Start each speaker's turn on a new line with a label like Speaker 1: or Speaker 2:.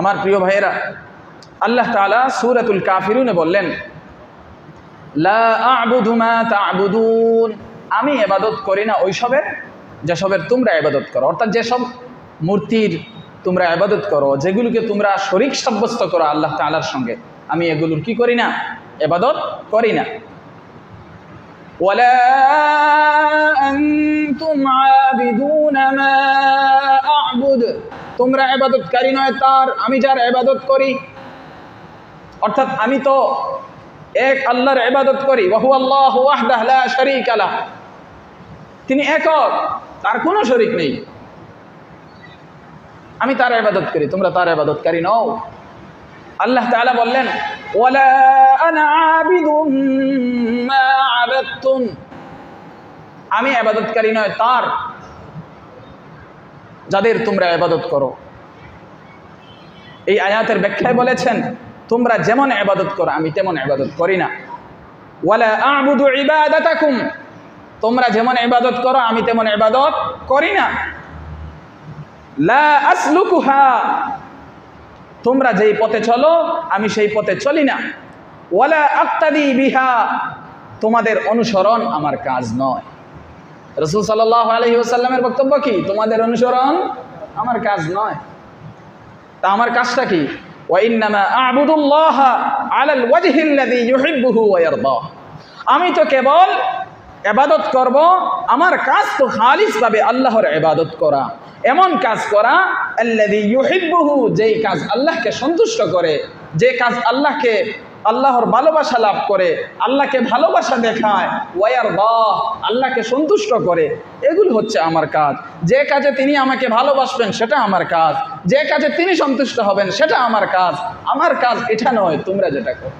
Speaker 1: আমার প্রিয় ভাইয়েরা, আল্লাহ তালা সুরাতুল কাফিরুনে বললেন আমি এবাদত করি না ওইসবের যেসবের তোমরা এবাদত করো। অর্থাৎ যেসব মূর্তির তোমরা এবাদত করো, যেগুলোকে তোমরা শরিক সাব্যস্ত করো আল্লাহ তালার সঙ্গে, আমি এগুলোর কি করি না? এবাদত করি না। ওয়ালা তোমরা ইবাদতকারী নয়, তার আমি যার ইবাদত করি। অর্থাৎ আমি তো এক আল্লাহর ইবাদত করি। ওয়াহু আল্লাহ শারীকা তিনি একক, তার কোনো শরীক নেই। আমি তার ইবাদত করি, তোমরা তার ইবাদতকারী নও। আল্লাহ তাআলা বললেন আমি ইবাদতকারী নয়, তার যাদের তোমরা ইবাদত করো। এই আয়াতের ব্যাখ্যায় বলেছেন, তোমরা যেমন ইবাদত করো, আমি তেমন ইবাদত করি না। তোমরা যেমন ইবাদত করো, আমি তেমন ইবাদত করি না। তোমরা যেই পথে চলো, আমি সেই পথে চলি না। ওয়ালা আক্তাদি বিহা, তোমাদের অনুসরণ আমার কাজ নয়। রসুল সাল্লাহ আলহি ওসাল্লামের বক্তব্য কি? তোমাদের অনুসরণ আমার কাজ নয়। তা আমার কাজটা কি? আমি তো কেবল এবাদত করব, আমার কাজ তো খালিসভাবে আল্লাহর এবাদত করা। এমন কাজ করা ইউহিব্বুহু, যেই কাজ আল্লাহকে সন্তুষ্ট করে, যে কাজ আল্লাহকে আল্লাহর ভালোবাসা লাভ করে, আল্লাহকে ভালোবাসা দেখায় ওয়ার বাহ আল্লাহকে সন্তুষ্ট করে, এগুলো হচ্ছে আমার কাজ। যে কাজে তিনি আমাকে ভালোবাসবেন সেটা আমার কাজ। যে কাজে তিনি সন্তুষ্ট হবেন সেটা আমার কাজ। আমার কাজ এটা নয়, তোমরা যেটা করো।